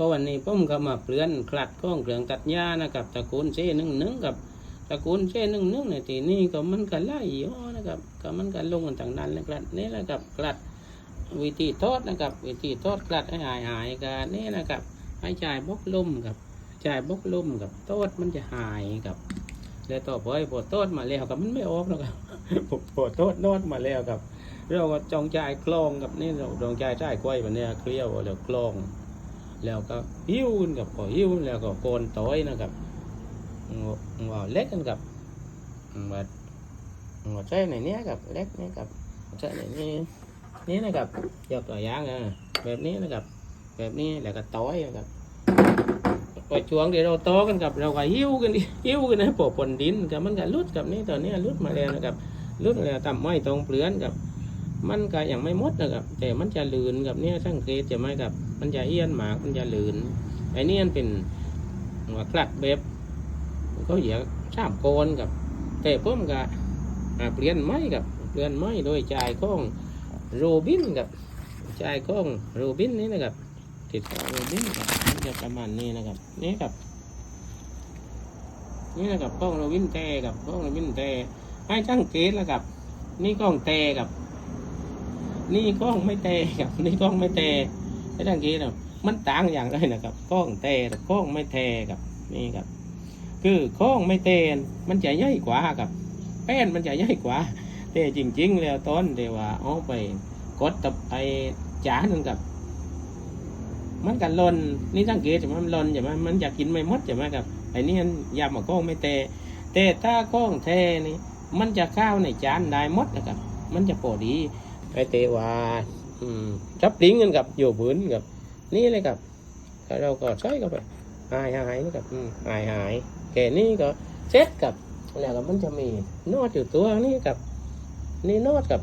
ก็วันนี้ผมก็มาเปลี่ยนคลัดข้องเครื่องตัดหญ้านะครับตระกูลเช่หนึ่งหนึ่งกับตระกูลเช่หนึ่งหนึ่งในทีนี้ก็มันก็ไล่ย่ห้อนะครับก็มันก็ลงกันต่างนั้นเลยครับนี่แหละครับคลัดวิธีทอดนะครับ วิธีทอดคลัดให้หายหายๆกันนี่นะครับให้จ่ายบกลุ่มกับจ่ายบกลุ่มกับโทษมันจะหายกับแล้วต่อไปพอโทษมาแล้วกับมันไม่ออกแล้วครับพอโทษโนดมาแล้วครับเราก็จองจ่ายคลองกับนี่เราจองจ่ายจ่ายกล้วยแบบเนี้ยเคลี้ยวแล้วคลอง แล้วก็หิ้วกันกับพอหิ้วแล้วก็โกนต้อยนะครับว่าเล็กกันกับว่าว่าใช่ในเนี้ยกับเล็กนี่กับใช่ในนี้นี่นะครับยกตัวอย่างอะแบบนี้นะครับ แบบนี้แล้วก็ต้อยนะครับพอช่วงที่เราโตกันกับเราก็หิ้วกันดิหิ้วกันให้ปกปนดินกับมันก็ลุดกับนี่ตอนนี้ลุดมาแล้วนะครับลุดแล้วทำไม่ตรงเปลือนกับ มันก็ยังไม่มดนะครับ แต่มันจะลืนกับเนี่ยสังเกตจะไหมกับ มันจะเอี้ยนหมากมันจะลืนไอ้นี่มันเป็นหัวคลัดแบบก็เหยียบชามโกนกับแต่เพิ่มกับเปลี่ยนไม้กับเปลี่ยนไม้โดยจ่ายข้องโรบินกับจ่ายข้องโรบินนี่นะครับติดโรบินครับมันจะประมาณนี้นะครับ นี่ครับนี่นะครับกล้องโรบินแต่กับกล้องโรบินแต่ให้สังเกตแล้วกับ นี่กล้องแต่กับ นี่กล้องไม่แต่กับนี่กล้องไม่แต่ให้สังเกตนะมันต่างอย่างไรนะครับกล้องแต่กับกล้องไม่แต่กับนี่ครับ คือกล้องไม่แต่มันจะใหญ่กว่ากับแป้นมันจะใหญ่กว่า แต่จริง ๆ แล้วตอนเดี๋ยวว่าเอาไปกดตับไอ้จานนั่นกับมันกันลนนี่สังเกตใช่ไหมมันลนใช่ไหมมันอยากกินไม่มดใช่ไหมครับไอ้นี่มันยำกล้องไม่แต่แต่ถ้ากล้องแทนี่มันจะข้าวในจานได้มดนะครับ มันจะพอดี ไอเตว่าอืมจับลิงกันกับอยู่พื้นกับ นี่เลยครับแล้วเราก็ใช้กับไปหายหายนี่กับหายหายแค่นี้ก็เซ็ตกับแล้วก็มันจะมีนอดอยู่ตัวนี้กับ นี่นอดกับ